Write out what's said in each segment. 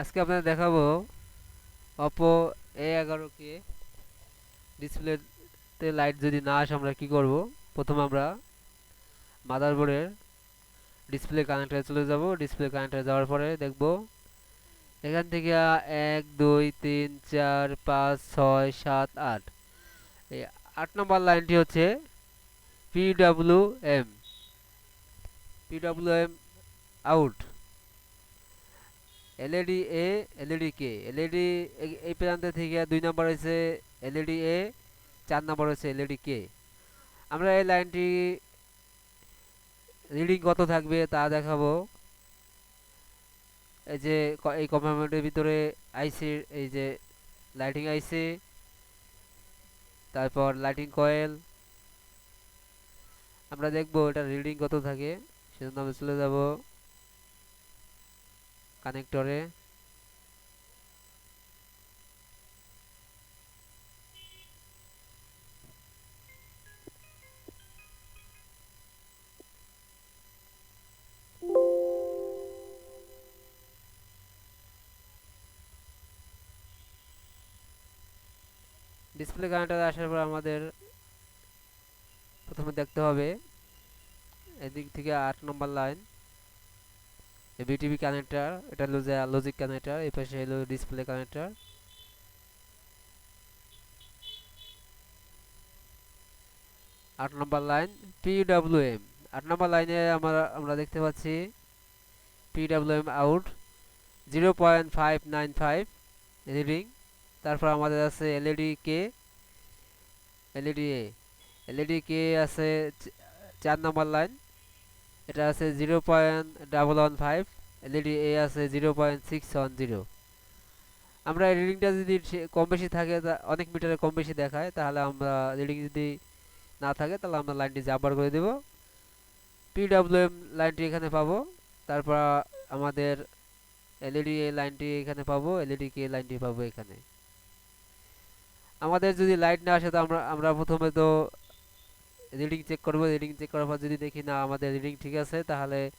আজকে আপনাদের দেখাবো অপো এ এগারোকে ডিসপ্লেতে লাইট যদি না আসে আমরা কি করব? প্রথম আমরা মাদারবোর্ডের ডিসপ্লে কানেক্টারে চলে যাব। ডিসপ্লে কানেক্টারে যাওয়ার পরে দেখব এখান থেকে এক, দুই, তিন, চার, পাঁচ, ছয়, সাত, আট। এই আট নম্বর লাইনটি হচ্ছে PW M PW M out LED A LED K LED এই প্রান্তে থেকে দুই নম্বর হচ্ছে এলইডি এ চার নম্বর হয়েছে এলইডি কে আমরা এই লাইনটি রিডিং কত থাকবে তা দেখাবো। এই যে এই কম্পার্টমেন্টের ভিতরে আইসি এই যে লাইটিং আইসি তারপর লাইটিং কয়েল আমরা দেখব এটা রিডিং কত থাকে, সেজন্য আমরা চলে যাব। কানেক্টরে ডিসপ্লে কানেক্টর আসার পর আমাদের প্রথমে দেখতে হবে। এদিক থেকে আট নম্বর লাইন বিটিভি কানেক্টর এটা হলো যে লজিক কানেক্টর এই পাশে হলো ডিসপ্লে কানেক্টর আট নম্বর লাইন পিডব্লিউএম আট নম্বর লাইনে আমরা আমরা দেখতে পাচ্ছি PWM out zero point five nine five reading তারপর আমাদের আছে LED K LED A LED K আছে চার নম্বর লাইন এটা আছে zero point double one five, LED A আছে zero point six one zero. আমরা রিডিংটা যদি কম বেশি থাকে অনেক মিটারে কম বেশি দেখায়, তাহলে আমরা রিডিং যদি না থাকে, তাহলে আমরা লাইনটি জাম্পার করে দেব। পিডাব্লিউএম লাইনটি এখানে পাবো, তারপর আমাদের এলইডি এ লাইনটি এখানে পাবো, এলইডি কে লাইনটি পাবো এখানে। আমাদের যদি লাইট না আসে, তো আমরা আমরা প্রথমে তো রিডিং চেক করব রিডিং চেক করার পর যদি দেখি না আমাদের রিডিং ঠিক আছে, তাহলে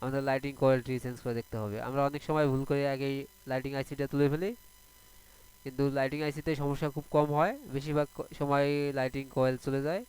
আমাদের লাইটিং কোয়ালিটি চেঞ্জ করে দেখতে হবে। আমরা অনেক সময় ভুল করে আগেই লাইটিং আইসিটা তুলে ফেলি। কিন্তু লাইটিং আইসিতে সমস্যা খুব কম হয়। বেশিরভাগ সময় লাইটিং কয়েল চলে যায়।